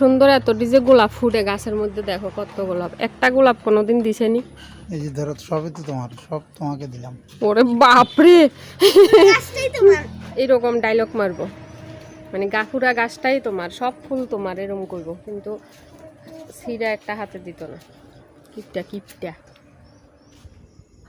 সুন্দর এত যে গোলাপ ফুটে গাছের মধ্যে দেখো কত গোলাপ। একটা গোলাপ কোনোদিন দিছেনি এই যে ধরো সবই তো তোমার সব তোমাকে দিলাম। ওরে বাপরে! এরকম ডায়লগ মারবো। মানে গাফুরা গাছটাই তোমার সব ফুল তোমার এরম করব। কিন্তু সিরা একটা হাতে দিত না। কিপটা কিপটা।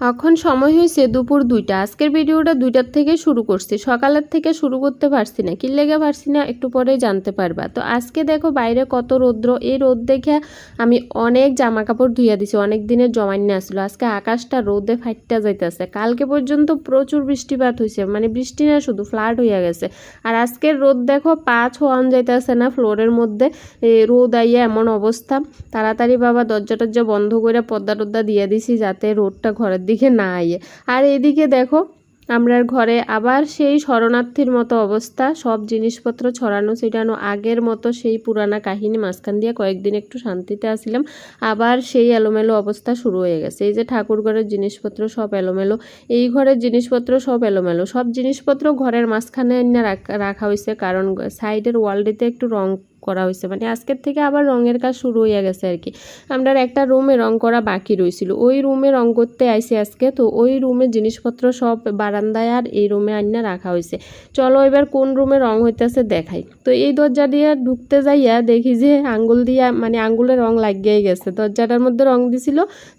এখন সময় হয়েছে দুপুর দুইটা। আজকের ভিডিওটা দুইটার থেকে শুরু করছি। সকালের থেকে শুরু করতে পারছি না। কি লেগে পারছি না একটু পরেই জানতে পারবা। তো আজকে দেখো বাইরে কত রৌদ্র। এই রোদ দেখে আমি অনেক জামা কাপড় ধুইয়া দিছি। অনেক দিনের জমান্য আসলো। আজকে আকাশটা রোদে ফাইটটা যাইতেছে। কালকে পর্যন্ত প্রচুর বৃষ্টিপাত হয়েছে মানে বৃষ্টি না, শুধু ফ্লাড হইয়া গেছে। আর আজকের রোদ দেখো পা ছোয়ান যাইতেছে না ফ্লোরের মধ্যে। রোদ আইয়া এমন অবস্থা। তাড়াতাড়ি বাবা দরজা টরজা বন্ধ করে পর্দা টর্দা দিয়ে দিছি যাতে রোদটা ঘরের দিকে না আইয়ে আর এদিকে দেখো, আমরার ঘরে আবার সেই শরণার্থীর মতো অবস্থা। সব জিনিসপত্র ছড়ানো ছিটানো, আগের মতো সেই পুরানা কাহিনী মাঝখান দিয়ে কয়েকদিন একটু শান্তিতে আসছিলাম আবার সেই এলোমেলো অবস্থা শুরু হয়ে গেছে। এই যে ঠাকুর ঘরের জিনিসপত্র সব এলোমেলো, এই ঘরের জিনিসপত্র সব এলোমেলো। সব জিনিসপত্র ঘরের মাঝখানে রাখা হয়েছে। কারণ সাইডের ওয়ালটিতে একটু রং করা হয়েছে। মানে আজকের থেকে আবার রঙের কাজ শুরু হয়ে গেছে আর কি। আমরা একটা রুমে রং করা বাকি রয়েছিল ওই রুমে রং করতে আইসি আজকে, তো ওই রুমে জিনিসপত্র সব বারান্দায় আর এই রুমে আইনা রাখা হয়েছে চলো এবার কোন রুমে রং হইতেছে দেখাই। তো এই দরজা দিয়ে ঢুকতে যাইয়া দেখি যে আঙ্গুল দিয়া মানে আঙ্গুলে রং লাগিয়ে গেছে। দরজাটার মধ্যে রং দিছিল,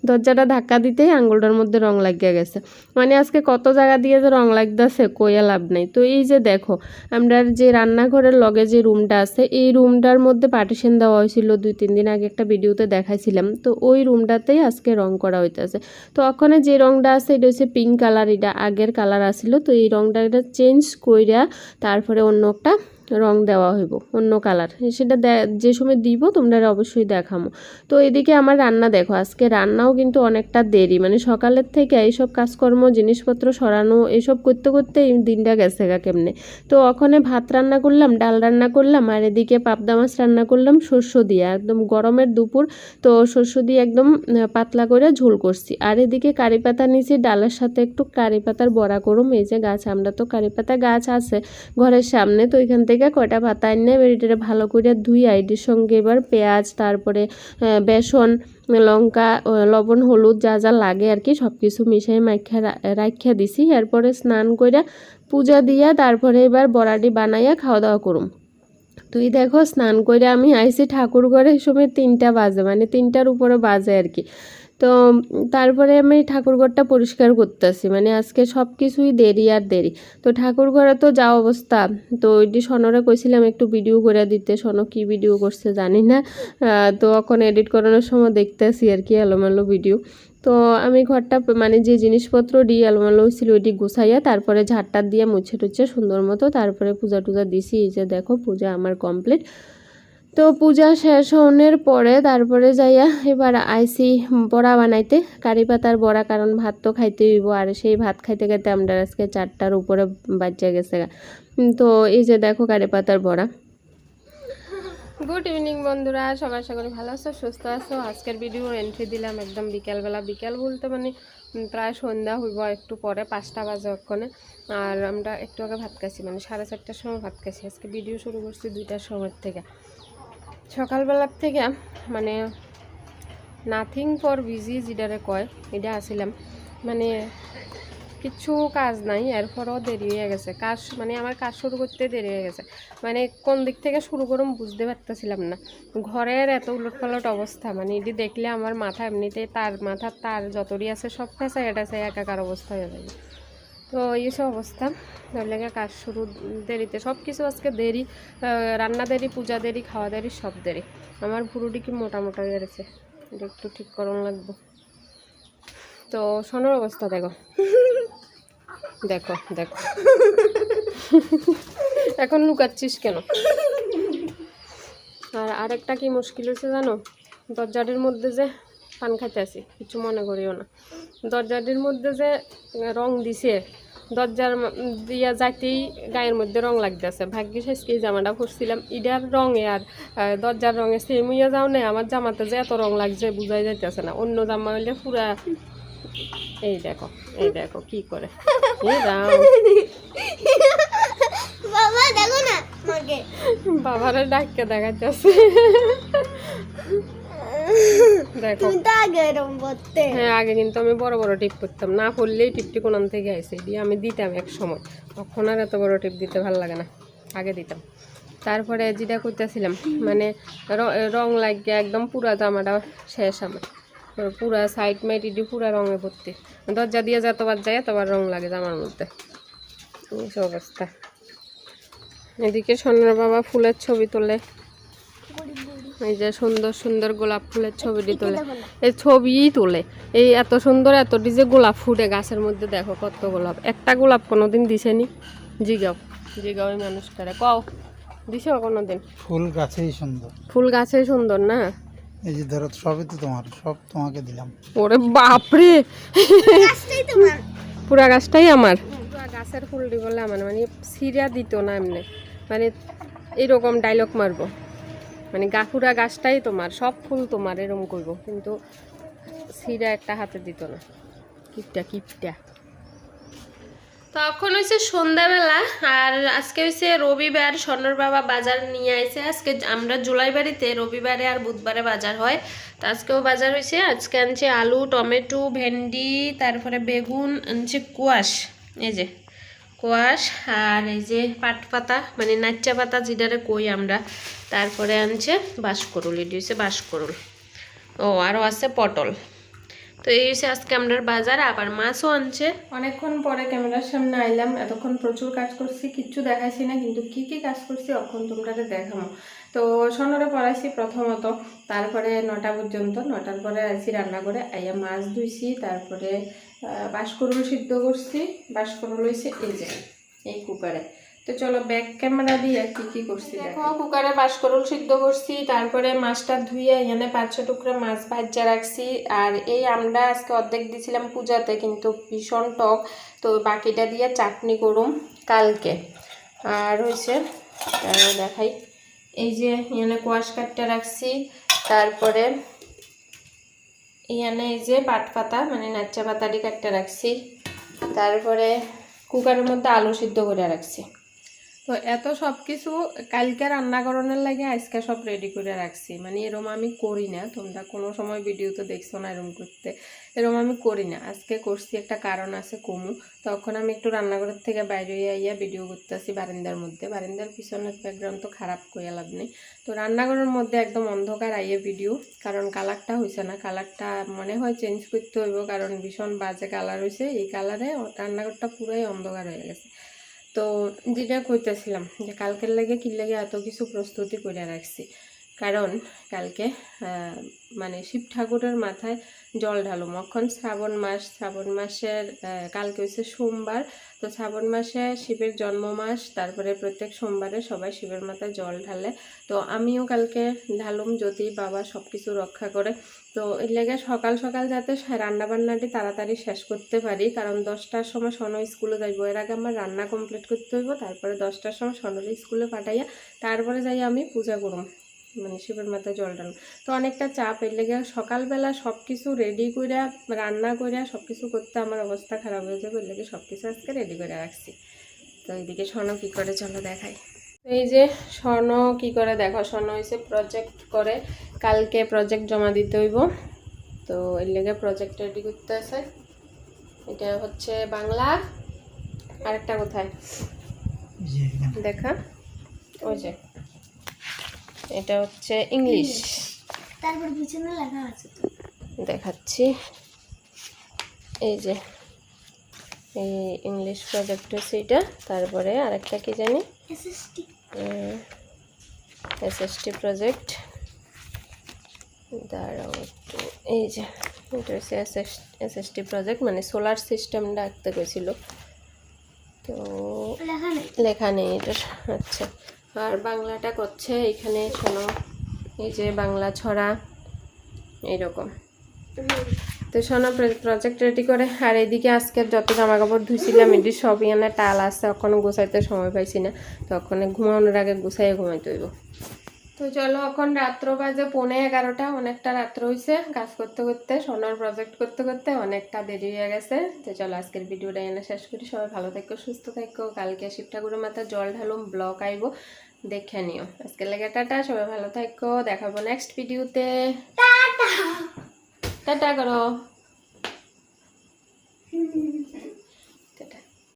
দরজাটা ধাক্কা দিতেই আঙ্গুলটার মধ্যে রং লাগিয়ে গেছে। মানে আজকে কত জায়গা দিয়ে যে রং লাগতেছে, কইয়া লাভ নাই। তো এই যে দেখো, আমরা যে রান্নাঘরের লগে যে রুমটা আছে, এই রুমটার মধ্যে পার্টিশন দেওয়া হয়েছিল দুই, তিন দিন আগে একটা ভিডিওতে দেখাইছিলাম। তো ওই রুমটাতেই আজকে রং করা হইতেছে। তো ওখানে যে রংটা আছে, এটা হচ্ছে পিঙ্ক কালার এটা আগের কালার আসিল তো এই রংটা এটা চেঞ্জ কইরা তারপরে অন্য একটা রং দেওয়া হইব, অন্য কালার। সেটা যে সময় দিব তোমরা অবশ্যই দেখামো। তো এদিকে আমার রান্না দেখো, আজকে রান্নাও কিন্তু অনেকটা দেরি। মানে সকালের থেকে এইসব কাজকর্ম, জিনিসপত্র সরানো এসব করতে করতে দিনটা গেছে গা কেমনে। তো ওখানে ভাত রান্না করলাম, ডাল রান্না করলাম, আর এদিকে পাবদা মাছ রান্না করলাম শস্য দিয়ে। একদম গরমের দুপুর, তো শস্য দিয়ে একদম পাতলা করে ঝোল করছি। আর এদিকে কারি পাতা নিয়েছি, ডালের সাথে একটু কারি পাতার বড়া করুম। এই যে গাছ, আমরা তো কারি পাতা গাছ আছে ঘরের সামনে, তো এখান থেকে কয়টা পাতা এনে এটারে ভালো করে ধুই আইডির সঙ্গে এবার পেঁয়াজ, তারপরে বেসন, লঙ্কা লবণ, হলুদ যা যা লাগে আর কি সব কিছু মিশিয়ে মাইখা রাখিয়া দিছি। এরপরে স্নান কইরা পূজা দিয়া তারপরে এবার বড়াটি বানাইয়া খাওয়া দাওয়া করুম। তুই দেখো স্নান করে আমি আইসি ঠাকুর ঘরে এই সময় তিনটা বাজে মানে তিনটার উপরে বাজে আর কি তো তারপরে আমি ঠাকুর ঘরটা পরিষ্কার করতেছি। মানে আজকে সব কিছুই দেরি আর দেরি। তো ঠাকুর ঘরে তো যা অবস্থা। তো ওইটি সনরে কইছিলাম একটু ভিডিও করে দিতে। সনো কি ভিডিও করছে জানি না। তো এখন এডিট করানোর সময় দেখতেছি আর কি এলোমেলো ভিডিও তো আমি ঘরটা মানে যে জিনিসপত্র দিয়ে এলোমেলো ছিল ওইটি গুছাইয়া তারপরে ঝাড়টা দিয়ে মুছে টুছে সুন্দর মতো তারপরে পূজা টুজা দিছি। এই যে দেখো, পূজা আমার কমপ্লিট তো পূজা শেষ হওয়ার পরে তারপরে যাইয়া এবার আইসি বড়া বানাইতে। কারি পাতার বড়া, কারণ ভাত তো খাইতে হইব, আর সেই ভাত খাইতে খাইতে আমরা আজকে চারটার উপরে বাচ্চা গেছে তো এই যে দেখো কারি পাতার বড়া। গুড ইভিনিং বন্ধুরা, সবাই করি ভালো আছো, সুস্থ আছো? আজকের ভিডিও এন্ট্রি দিলাম একদম বিকেলবেলা। বিকেল বলতে মানে প্রায় সন্ধ্যা হইব, একটু পরে পাঁচটা বাজে ওখানে আর আমরা একটু আগে ভাত খাইছি মানে সাড়ে চারটার সময় ভাত খাইছি। আজকে ভিডিও শুরু করছি দুইটার সময় থেকে। সকালবেলার থেকে মানে নাথিং ফর বিজি যেটারে কয়, এটা আসিলাম। মানে কিছু কাজ নাই, এরপরও দেরি হয়ে গেছে। কাজ মানে আমার কাজ শুরু করতে দেরি হয়ে গেছে। মানে কোন দিক থেকে শুরু করুম বুঝতে পারতেছিলাম না। ঘরের এত উলটপালট অবস্থা মানে এটি দেখলে আমার মাথা এমনিতেই তার, মাথার তার যতটি আছে সব ফেঁসা এটাছে একাকার অবস্থা হয়ে যাবে। তো এইসব অবস্থা। লেগে কাজ শুরু দেরিতে। সব কিছু আজকে দেরি। রান্না দেরি, পূজা দেরি, খাওয়া দেরি, সব দেরি। আমার ভুরুটি কি মোটা মোটা হয়ে এটা একটু ঠিক করন লাগবে। তো সোনার অবস্থা দেখো। দেখো দেখো। এখন লুকাচ্ছিস কেন? আর আরেকটা কি মুশকিল হয়েছে জানো? দরজাটির মধ্যে যে পান খাইতে আছি কিছু মনে করিও না। দরজাটির মধ্যে যে রং দিছে দরজার দিয়া যাইতেই গায়ের মধ্যে রং লাগতেছে। ভাগ্যিস আজকে এই জামাটা পরছিলাম। ইডার রঙে আর দরজার রঙে সেম হইয়া যাও না আমার জামাতে যে এত রং লাগছে বুঝাই যাইতেছে না। অন্য জামা হইলে পুরা এই দেখো এই দেখো কি করে। এই রাম বাবা দেখো না বাবারে ডাককে দেখাচ্ছে দেখো। হ্যাঁ আগে কিন্তু আমি বড় বড় টিপ করতাম। না পড়লেই টিপটি কোন থেকে আইসে দিয়ে আমি দিতাম এক সময়। তখন আর এত বড় টিপ দিতে ভালো লাগে না। আগে দিতাম। তারপরে যেটা করতেছিলাম মানে র- লাগিয়ে একদম পুরা জামাটা শেষ আমার। পুরা সাইড মাইট ইডি পুরা রঙে ভর্তি। দরজা দিয়ে যতবার যায় এতবার রং লাগে জামার মধ্যে। এই অবস্থা। এদিকে সোনার বাবা ফুলের ছবি তোলে। এই যে সুন্দর সুন্দর গোলাপ ফুলের ছবিটি তোলে। এই ছবিই তোলে। এই এত সুন্দর এত যে গোলাপ ফুটে গাছের মধ্যে দেখো কত গোলাপ। একটা গোলাপ কোনোদিন দিছেনি জিগাও জিগাও এই মানুষটারে। কও দিছ কোনোদিন? ফুল গাছেই সুন্দর। ফুল গাছে সুন্দর না? এই যে ধরো সবই তো তোমার সব তোমাকে দিলাম। ওরে বাপরে! গাছটাই তোমার। পুরা গাছটাই আমার? পুরা গাছের ফুলটি বলে আমার মানে সিরা দিত না এমনি। মানে এরকম ডায়লগ মারবো। মানে গাছুরা গাছটাই তোমার, সব ফুল তোমার এরকম করব, কিন্তু সিরা একটা হাতে দিত না। কিপটা কিপটা। তখন হয়েছে সন্ধ্যাবেলা, আর আজকে হয়েছে রবিবার স্বর্ণর বাবা বাজার নিয়ে আসে আজকে আমরা জুলাই বাড়িতে, রবিবারে আর বুধবারে বাজার হয়। তো আজকেও বাজার হয়েছে। আজকে আনছে আলু, টমেটো, ভেন্ডি, তারপরে বেগুন, আনছে কুয়াশ। এই যে। কোয়াশ আর এই যে পাট পাতা মানে নাচ্চা পাতা যেটারে কই আমরা, তারপরে আনছে বাসকরুল এটি হচ্ছে বাসকরুল ও, আরও আছে পটল। তো এই হচ্ছে আজকে আমরা বাজার, আবার মাছও আনছে। অনেকক্ষণ পরে ক্যামেরার সামনে আইলাম, এতক্ষণ প্রচুর কাজ করছি, কিচ্ছু দেখাইছি না, কিন্তু কি কি কাজ করছি অক্ষণ তোমরা দেখামো। তো সোনরে পড়াইছি প্রথমত, তারপরে নটা পর্যন্ত, নটার পরে আইছি রান্না করে আইয়া মাছ ধুইছি, তারপরে আহ, বাঁশকরুল সিদ্ধ করছি বাঁশকরুল হয়েছে এই যে এই কুকারে। তো চলো ব্যাক ক্যামেরা দিয়ে কি কি করছি দেখো কুকারে বাঁশকরুল সিদ্ধ করছি তারপরে মাছটা ধুয়ে এখানে পাঁচ ছ টুকরা মাছ ভাজা রাখছি। আর এই আমরা আজকে অর্ধেক দিয়েছিলাম পূজাতে কিন্তু ভীষণ টক। তো বাকিটা দিয়ে চাটনি করুম কালকে। আর হয়েছে দেখাই। এই যে এখানে কোয়াশ কাটটা রাখছি তারপরে এখানে এই যে পাট পাতা মানে নাচ্চা পাতাটি কাটতে রাখছি। তারপরে কুকারের মধ্যে আলু সিদ্ধ করে রাখছি। তো এত সব কিছু কালকে রান্না করানোর লাগে আজকে সব রেডি করে রাখছি। মানে এরম আমি করি না। তোমরা কোনো সময় ভিডিও তো দেখছ না এরম করতে। এরম আমি করি না। আজকে করছি, একটা কারণ আছে কমু। তখন আমি একটু রান্নাঘরের থেকে বাইরে আইয়া ভিডিও করতেছি বারান্দার মধ্যে। বারান্দার পিছনের ব্যাকগ্রাউন্ড তো খারাপ করে লাভ নেই। তো রান্নাঘরের মধ্যে একদম অন্ধকার আইয়ে ভিডিও কারণ কালারটা হয়েছে না। কালারটা মনে হয় চেঞ্জ করতে হইব, কারণ ভীষণ বাজে কালার হয়েছে এই কালারে রান্নাঘরটা পুরাই অন্ধকার হয়ে গেছে। তো যেটা কইতেছিলাম যে কালকের লাগে কি লাগে এত কিছু প্রস্তুতি করে রাখছি। কারণ কালকে মানে শিব ঠাকুরের মাথায় জল ঢালো। মক্ষণ শ্রাবণ মাস, শ্রাবণ মাসের কালকে হচ্ছে সোমবার। তো শ্রাবণ মাসে শিবের জন্ম মাস তারপরে প্রত্যেক সোমবারে সবাই শিবের মাথায় জল ঢালে। তো আমিও কালকে ঢালুম যদি বাবা সব কিছু রক্ষা করে। তো এর লেগে সকাল সকাল যাতে রান্নাবান্নাটি তাড়াতাড়ি শেষ করতে পারি, কারণ দশটার সময় সন স্কুলে যাইব। এর আগে আমার রান্না কমপ্লিট করতে হইব, তারপরে দশটার সময় সনের স্কুলে পাঠাইয়া, তারপরে যাই আমি পূজা করুম। মানে শিবের মাথায় জল ডালুম তো অনেকটা চাপ এর লেগে সকালবেলা সব কিছু রেডি করে রান্না করে সব কিছু করতে আমার অবস্থা খারাপ হয়ে যাবে এর লেগে সব কিছু আজকে রেডি করে রাখছি। তো এইদিকে স্বর্ণ কী করে চলো দেখাই। এই যে স্বর্ণ কি করে দেখো স্বর্ণ হয়েছে প্রজেক্ট করে কালকে প্রজেক্ট জমা দিতে হইব। তো এর লেগে প্রজেক্ট রেডি করতে আছে। এটা হচ্ছে বাংলা আরেকটা কোথায়? দেখা ওই যে। এটা হচ্ছে ইংলিশ। তারপর পিছনে লেখা আছে তো। দেখাচ্ছি। এই যে এই ইংলিশ প্রজেক্ট হচ্ছে এটা। তারপরে আরেকটা কি জানি? এসএসটি এসএসটি প্রজেক্ট দাঁড়াও একটু। এই যে এটা হচ্ছে এসএসটি প্রজেক্ট মানে সোলার সিস্টেমটা আঁকতে গেছিল। তো লেখা নেই। লেখা নেই এটার। আচ্ছা। আর বাংলাটা করছে এখানে, শোনো, এই যে বাংলা ছড়া, এইরকম। তো শোনো প্রজেক্ট রেডি করে। আর এদিকে আজকে যত জামা কাপড় ধুইছিলাম এটি সবই এখানে টাল আসছে তখন গোছাইতে সময় পাইছি না। তখন ঘুমানোর আগে গুছাইয়ে ঘুমাইতে হইব। তো চলো এখন রাত্র বাজে পৌনে এগারোটা অনেকটা রাত্র হয়েছে কাজ করতে করতে সোনার প্রজেক্ট করতে করতে অনেকটা দেরি হয়ে গেছে। তো চলো আজকের ভিডিওটা এনে শেষ করি। সবাই ভালো থাকো সুস্থ থাকো। কালকে শিব ঠাকুরের মাথা জল ঢালুম ব্লক আইবো দেখে নিও। আজকের লেগে টাটা সবাই ভালো থাকো। দেখাবো নেক্সট ভিডিওতে টাটা করো।